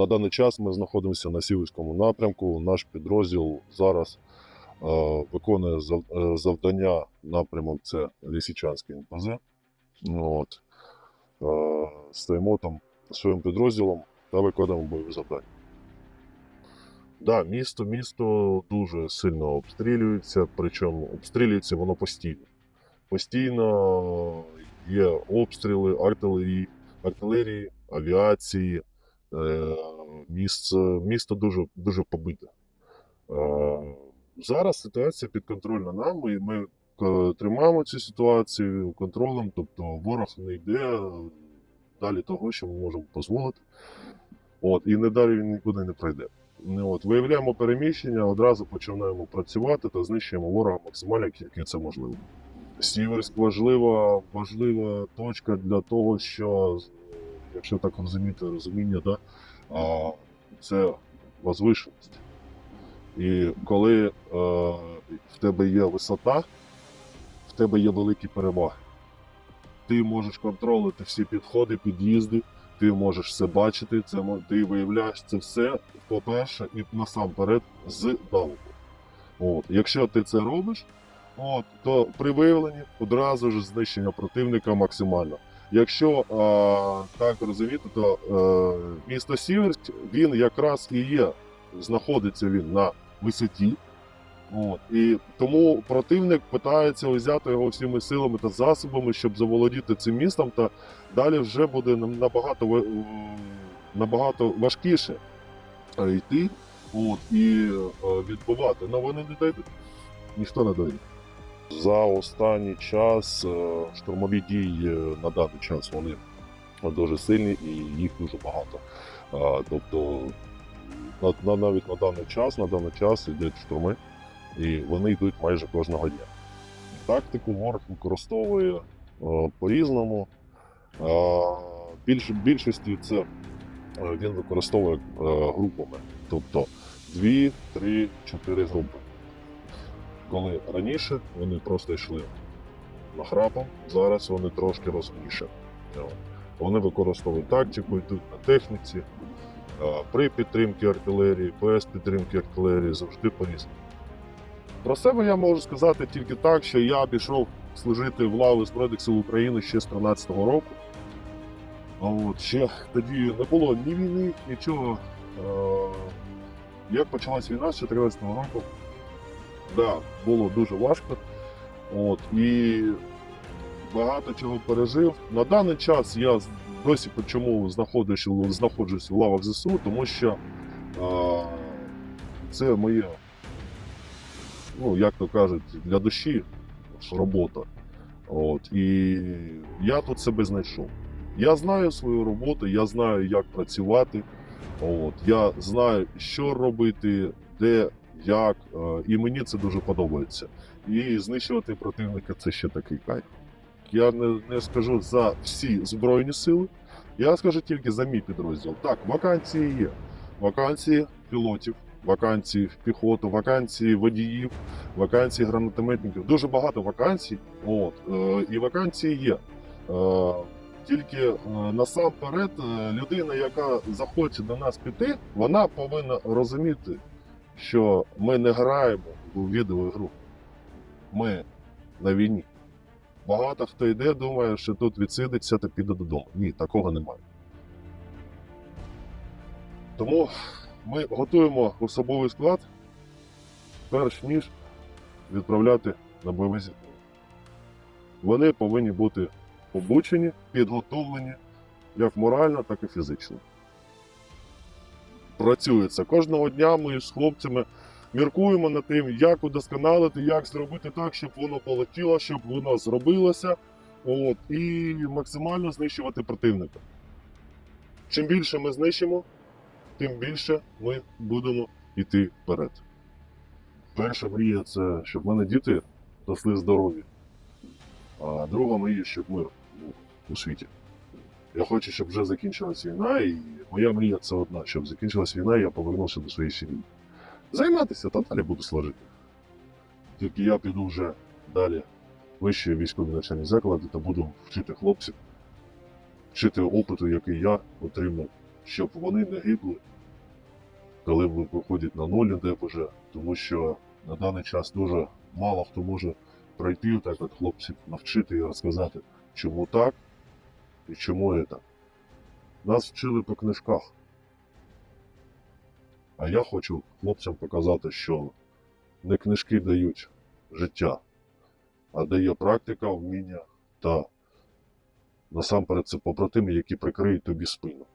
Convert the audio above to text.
На даний час ми знаходимося на Сіверському напрямку. Наш підрозділ зараз е, виконує е, завдання напрямок це Лісічанський НПЗ. От. Е, стоїмо там своїм підрозділом та виконуємо бойові завдання. Да, місто, місто дуже сильно обстрілюється, причому обстрілюється воно постійно. Постійно є обстріли артилерії, артилерії авіації. Е, місце, місто дуже, дуже побите. Е, зараз ситуація підконтрольна нам, і ми е, тримаємо цю ситуацію контролем, тобто ворог не йде далі того, що ми можемо дозволити. От, і не далі він нікуди не пройде. Ну, от, виявляємо переміщення, одразу починаємо працювати та знищуємо ворога максимально, як це можливо. Сіверськ важлива, важлива точка для того, що, якщо так розуміти, розуміння, да, а, це возвишеність. І коли е, в тебе є висота, в тебе є великі переваги. Ти можеш контролити всі підходи, під'їзди, ти можеш все бачити, це, ти виявляєш це все, по-перше, і насамперед з далеку. От. Якщо ти це робиш, от, то при виявленні одразу ж знищення противника максимально. Якщо а, так розуміти, то е, місто Сіверськ, він якраз і є, знаходиться він на висоті. От. І тому противник питається взяти його всіми силами та засобами, щоб заволодіти цим містом, та далі вже буде набагато, набагато важкіше е, йти от, і е, відбувати. Але вони не дійдуть. Ніхто не дойде. За останній час е, штурмові дії на даний час вони дуже сильні і їх дуже багато. Тобто на, на, навіть на даний час, на даний час йдуть штурми, і вони йдуть майже кожного дня. Тактику ворог використовує е, по-різному. Більш, більшості це е, він використовує групами, тобто 2, 3, 4 групи. Коли раніше вони просто йшли нахрапом, зараз вони трошки розумніше. Вони використовують тактику, йдуть на техніці, е, при підтримці артилерії, без підтримки артилерії завжди по-різному. Про себе я можу сказати тільки так, що я пішов служити в лави Збройних сил України ще з 13-го року. От ще тоді не було ні війни, нічого. Е, Як почалась війна з 14-го року, да, було дуже важко. От, і багато чого пережив. На даний час я досі чому знаходжусь, знаходжусь в лавах ЗСУ, тому що е, це моє, ну, як то кажуть, для душі робота. От, і я тут себе знайшов. Я знаю свою роботу, я знаю, як працювати. От, я знаю, що робити, де, як, е, і мені це дуже подобається. І знищувати противника це ще такий кайф. Я не, не скажу за всі збройні сили, я скажу тільки за мій підрозділ. Так, вакансії є. Вакансії пілотів, вакансії в піхоту, вакансії водіїв, вакансії гранатометників. Дуже багато вакансій. От, е, і вакансії є. Е, тільки е, насамперед е, людина, яка захоче до нас піти, вона повинна розуміти, що ми не граємо у відеоігру. Ми на війні. Багато хто йде, думає, що тут відсидиться та піде додому. Ні, такого немає. Тому ми готуємо особовий склад, перш ніж відправляти на бойове зіткнення. Вони повинні бути обучені, підготовлені як морально, так і фізично. Працюється кожного дня. Ми з хлопцями міркуємо над тим, як удосконалити, як зробити так, щоб воно полетіло, щоб воно зробилося. От, і максимально знищувати противника. Чим більше ми знищимо, тим більше ми будемо йти вперед. Перша мрія це щоб в мене діти росли здорові. А друга мрія, щоб мир був у світі. Я хочу, щоб вже закінчилась війна, і моя мрія це одна, щоб закінчилась війна, і я повернувся до своєї сім'ї. Займатися та далі буду служити. Тільки я піду вже далі вищі військові навчальні заклади та буду вчити хлопців, вчити опиту, який я отримав, щоб вони не гибли, коли ви- виходять на нуль ДПЖ, тому що на даний час дуже мало хто може пройти так от хлопців, навчити і розказати, чому так і чому це. Нас вчили по книжках. А я хочу хлопцям показати, що не книжки дають життя, а дає практика, вміння та насамперед це побратими, які прикриють тобі спину.